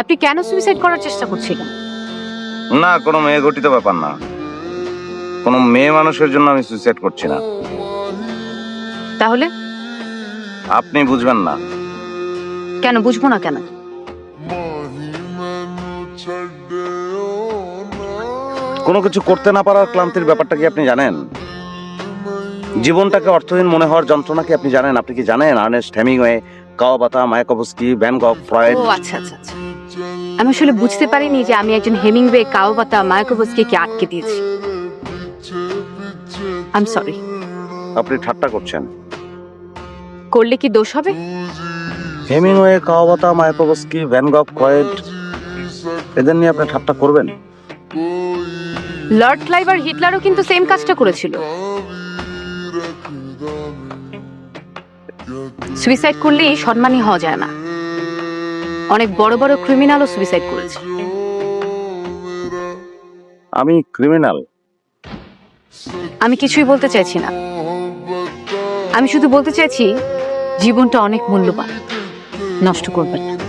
আপনি কেন সুইসাইড করার চেষ্টা করছিলেন? না কোনো মেয়ে গঠিত ব্যাপার না। কোনো মেয়ে মানুষের জন্য আমি সুইসাইড করছি না। তাহলে? আপনি বুঝবেন না। কেন বুঝব না কেন? কোনো কিছু করতে না পারার ক্লান্তির ব্যাপারটা কি আপনি জানেন? জীবনটাকে অর্থহীন মনে হওয়ার যন্ত্রণা কি আপনি জানেন? আপনি কি জানেন? Ernest Hemingway Kawabata Mayakovsky Van Gogh Freud? ও আচ্ছা আচ্ছা আচ্ছা। আমি আসলে বুঝতে পারিনি যে আমি একজন হেমিংওয়ে কাওবাতা মায়াকোভস্কি কে আটকে দিয়েছি। আই এম সরি আপনি ঠাট্টা করছেন। করলে কি দোষ হবে? Hemingway Kawabata Mayakovsky Van Gogh Freud এদের নিয়ে আপনি ঠাট্টা করবেন? লর্ড ক্লাইভ আর হিটলারও কিন্তু সেম কাজটা করেছিল। সুইসাইড করলেই সম্মানী হওয়া যায় না। অনেক বড় বড় ক্রিমিনালও সুইসাইড করেছে। আমি ক্রিমিনাল আমি কিছুই বলতে চাইছি না। আমি শুধু বলতে চাইছি জীবনটা অনেক মূল্যবান। নষ্ট করবেন না।